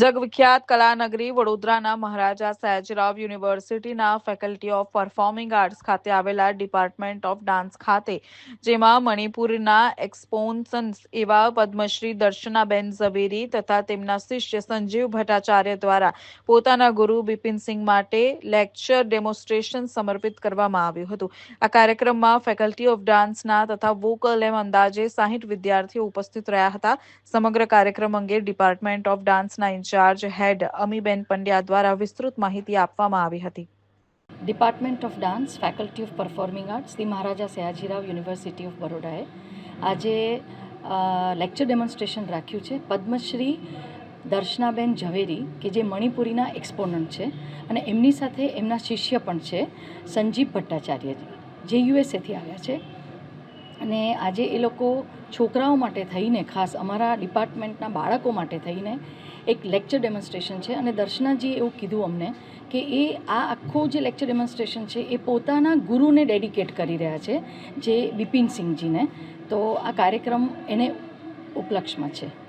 જગવિખ્યાત કલાનગરી વડોદરાના મહારાજા સયાજીરાવ યુનિવર્સિટીના faculty of performing arts ખાતે આવેલા ડિપાર્ટમેન્ટ ઓફ ડાન્સ ખાતે, જેમાં મણિપુરના એક્સપોન્સન્સ એવા પદ્મશ્રી દર્શનાબેન ઝવેરી તથા તેમના શિષ્ય સંજીવ ભટ્ટાચાર્ય દ્વારા પોતાના ગુરુ બિપિનસિંહ માટે લેક્ચર ડેમોન્સ્ટ્રેશન સમર્પિત કરવામાં આવ્યું હતું. આ કાર્યક્રમમાં ફેકલ્ટી ઓફ ડાન્સના તથા વોકલ એમ અંદાજે સાહીઠ વિદ્યાર્થીઓ ઉપસ્થિત રહ્યા હતા. સમગ્ર કાર્યક્રમ અંગે ડિપાર્ટમેન્ટ ઓફ ડાન્સના ઇન્ચાર્જ હેડ અમીબેન પંડ્યા દ્વારા વિસ્તૃત માહિતી આપવામાં આવી હતી. Department of dance faculty of performing arts Shri Maharaja Sayajirao university of બરોડાએ આજે લેક્ચર ડેમોન્સ્ટ્રેશન રાખ્યું છે. પદ્મશ્રી દર્શનાબેન ઝવેરી, કે જે મણિપુરીના એક્સપોનન્ટ છે, અને એમની સાથે એમના શિષ્ય પણ છે, સંજીવ ભટ્ટાચાર્યજી, જે યુએસએથી આવ્યા છે. અને આજે એ લોકો છોકરાઓ માટે થઈને, ખાસ અમારા ડિપાર્ટમેન્ટના બાળકો માટે થઈને એક લેક્ચર ડેમોન્સ્ટ્રેશન છે. અને દર્શનાજીએ એવું કીધું અમને કે એ આ આખો જે લેક્ચર ડેમોન્સ્ટ્રેશન છે એ પોતાના ગુરુને ડેડિકેટ કરી રહ્યા છે, જે બિપિન સિંહજીને. તો આ કાર્યક્રમ એને ઉપલક્ષમાં છે.